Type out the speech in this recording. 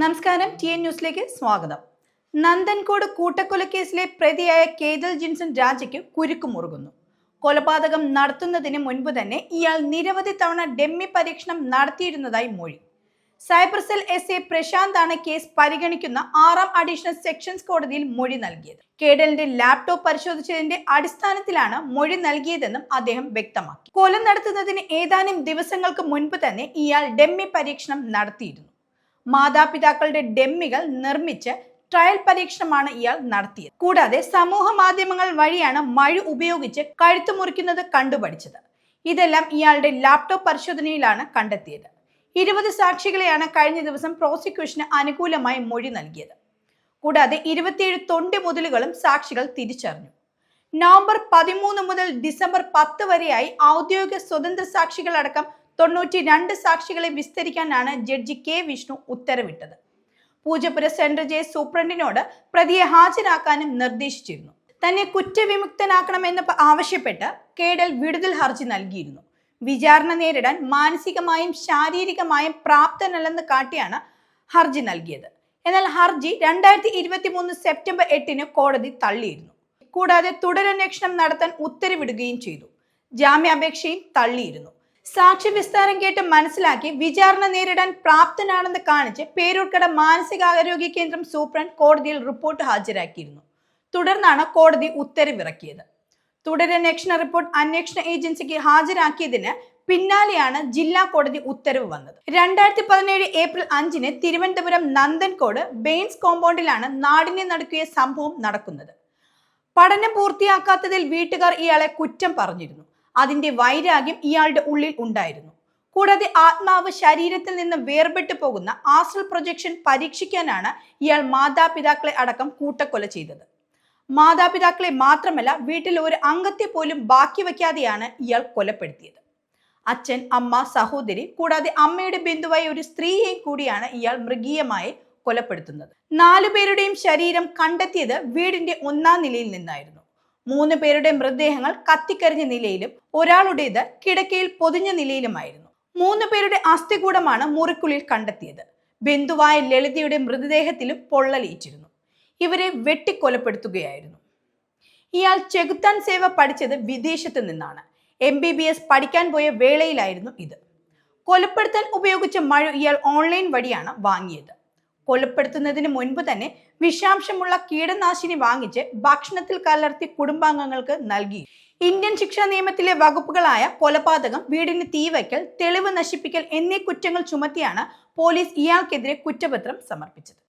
നമസ്കാരം T N ന്യൂസിലേക്ക് സ്വാഗതം. നന്ദൻകോട് കൂട്ടക്കൊലക്കേസിലെ പ്രതിയായ കേതൽ ജിൻസൺ രാജയ്ക്ക് കുരുക്കുമുറുകുന്നു കൊലപാതകം നടത്തുന്നതിന് മുൻപ് തന്നെ ഇയാൾ നിരവധി തവണ ഡെമ്മി പരീക്ഷണം നടത്തിയിരുന്നതായി മൊഴി. Cyber cell S A Prashant ആണ് കേസ് പരിഗണിക്കുന്ന ആറാം അഡീഷണൽ സെക്ഷൻസ് കോടതിയിൽ മൊഴി നൽകിയത്. കേഡലിന്റെ ലാപ്ടോപ്പ് പരിശോധിച്ചതിന്റെ അടിസ്ഥാനത്തിലാണ് മൊഴി നൽകിയതെന്നും അദ്ദേഹം വ്യക്തമാക്കി. കൊല നടത്തുന്നതിന് ഏതാനും ദിവസങ്ങൾക്ക് മുൻപ് തന്നെ ഇയാൾ ഡെമ്മി പരീക്ഷണം നടത്തിയിരുന്നു. മാതാപിതാക്കളുടെ ഡെമ്മികൾ നിർമ്മിച്ച് ട്രയൽ പരീക്ഷണമാണ് ഇയാൾ നടത്തിയത്. കൂടാതെ സമൂഹ മാധ്യമങ്ങൾ വഴിയാണ് മഴ ഉപയോഗിച്ച് കഴുത്തു മുറിക്കുന്നത് കണ്ടുപഠിച്ചത്. ഇതെല്ലാം ഇയാളുടെ ലാപ്ടോപ്പ് പരിശോധനയിലാണ് കണ്ടെത്തിയത്. ഇരുപത് സാക്ഷികളെയാണ് കഴിഞ്ഞ ദിവസം പ്രോസിക്യൂഷന് അനുകൂലമായി മൊഴി നൽകിയത്. കൂടാതെ ഇരുപത്തിയേഴ് തൊണ്ടി മുതലുകളും സാക്ഷികൾ തിരിച്ചറിഞ്ഞു. നവംബർ പതിമൂന്ന് മുതൽ ഡിസംബർ പത്ത് വരെയായി ഔദ്യോഗിക സ്വതന്ത്ര സാക്ഷികളടക്കം തൊണ്ണൂറ്റി രണ്ട് സാക്ഷികളെ വിസ്തരിക്കാനാണ് ജഡ്ജി കെ വിഷ്ണു ഉത്തരവിട്ടത്. പൂജപ്പുര സെൻട്രൽ ജയിൽ സൂപ്രണ്ടിനോട് പ്രതിയെ ഹാജരാക്കാനും നിർദ്ദേശിച്ചിരുന്നു. തന്നെ കുറ്റവിമുക്തനാക്കണമെന്ന് ആവശ്യപ്പെട്ട് കേഡൽ വിടുതൽ ഹർജി നൽകിയിരുന്നു. വിചാരണ നേരിടാൻ മാനസികമായും ശാരീരികമായും പ്രാപ്തനല്ലെന്ന് കാട്ടിയാണ് ഹർജി നൽകിയത്. എന്നാൽ ഹർജി രണ്ടായിരത്തി ഇരുപത്തി മൂന്ന് സെപ്റ്റംബർ എട്ടിന് കോടതി തള്ളിയിരുന്നു. കൂടാതെ തുടരന്വേഷണം നടത്താൻ ഉത്തരവിടുകയും ചെയ്തു. ജാമ്യാപേക്ഷയും തള്ളിയിരുന്നു. സാക്ഷി വിസ്താരം കേട്ട് മനസ്സിലാക്കി വിചാരണ നേരിടാൻ പ്രാപ്തനാണെന്ന് കാണിച്ച് പേരൂർക്കട മാനസികാരോഗ്യ കേന്ദ്രം സൂപ്രണ്ട് കോടതിയിൽ റിപ്പോർട്ട് ഹാജരാക്കിയിരുന്നു. തുടർന്നാണ് കോടതി ഉത്തരവിറക്കിയത്. തുടരന്വേഷണ റിപ്പോർട്ട് അന്വേഷണ ഏജൻസിക്ക് ഹാജരാക്കിയതിന് പിന്നാലെയാണ് ജില്ലാ കോടതി ഉത്തരവ് വന്നത്. രണ്ടായിരത്തി പതിനേഴ് ഏപ്രിൽ അഞ്ചിന് തിരുവനന്തപുരം നന്ദൻകോട് ബെയിൻസ് കോമ്പൗണ്ടിലാണ് നാടിനെ നടക്കിയ സംഭവം നടക്കുന്നത്. പഠനം പൂർത്തിയാക്കാത്തതിൽ വീട്ടുകാർ ഇയാളെ കുറ്റം പറഞ്ഞിരുന്നു. അതിന്റെ വൈരാഗ്യം ഇയാളുടെ ഉള്ളിൽ ഉണ്ടായിരുന്നു. കൂടാതെ ആത്മാവ് ശരീരത്തിൽ നിന്ന് വേർപെട്ടു പോകുന്ന ആസ്ട്രൽ പ്രൊജക്ഷൻ പരീക്ഷിക്കാനാണ് ഇയാൾ മാതാപിതാക്കളെ അടക്കം കൂട്ടക്കൊല ചെയ്തത്. മാതാപിതാക്കളെ മാത്രമല്ല വീട്ടിൽ ഒരു അംഗത്തെ പോലും ബാക്കി വയ്ക്കാതെയാണ് ഇയാൾ കൊലപ്പെടുത്തിയത്. അച്ഛൻ അമ്മ സഹോദരി കൂടാതെ അമ്മയുടെ ബന്ധുവായ ഒരു സ്ത്രീയെയും കൂടിയാണ് ഇയാൾ മൃഗീയമായി കൊലപ്പെടുത്തുന്നത്. നാലുപേരുടെയും ശരീരം കണ്ടെത്തിയത് വീടിന്റെ ഒന്നാം നിലയിൽ നിന്നായിരുന്നു. മൂന്ന് പേരുടെ മൃതദേഹങ്ങൾ കത്തിക്കരിഞ്ഞ നിലയിലും ഒരാളുടേത് കിടക്കയിൽ പൊതിഞ്ഞ നിലയിലുമായിരുന്നു. മൂന്ന് പേരുടെ അസ്ഥികൂടമാണ് മുറിക്കുള്ളിൽ കണ്ടെത്തിയത്. ബന്ധുവായ ലളിതയുടെ മൃതദേഹത്തിലും പൊള്ളലേറ്റിരുന്നു. ഇവരെ വെട്ടിക്കൊലപ്പെടുത്തുകയായിരുന്നു. ഇയാൾ ചെകുത്താൻ സേവ പഠിച്ചത് വിദേശത്ത് നിന്നാണ്. എം ബി ബി എസ് പഠിക്കാൻ പോയ വേളയിലായിരുന്നു ഇത്. കൊലപ്പെടുത്താൻ ഉപയോഗിച്ച മഴ ഇയാൾ ഓൺലൈൻ വഴിയാണ് വാങ്ങിയത്. കൊലപ്പെടുത്തുന്നതിന് മുൻപ് തന്നെ വിഷാംശമുള്ള കീടനാശിനി വാങ്ങിച്ച് ഭക്ഷണത്തിൽ കലർത്തി കുടുംബാംഗങ്ങൾക്ക് നൽകി. ഇന്ത്യൻ ശിക്ഷാ നിയമത്തിലെ വകുപ്പുകളായ കൊലപാതകം വീടിന് തീവയ്ക്കൽ തെളിവ് നശിപ്പിക്കൽ എന്നീ കുറ്റങ്ങൾ ചുമത്തിയാണ് പോലീസ് ഇയാൾക്കെതിരെ കുറ്റപത്രം സമർപ്പിച്ചത്.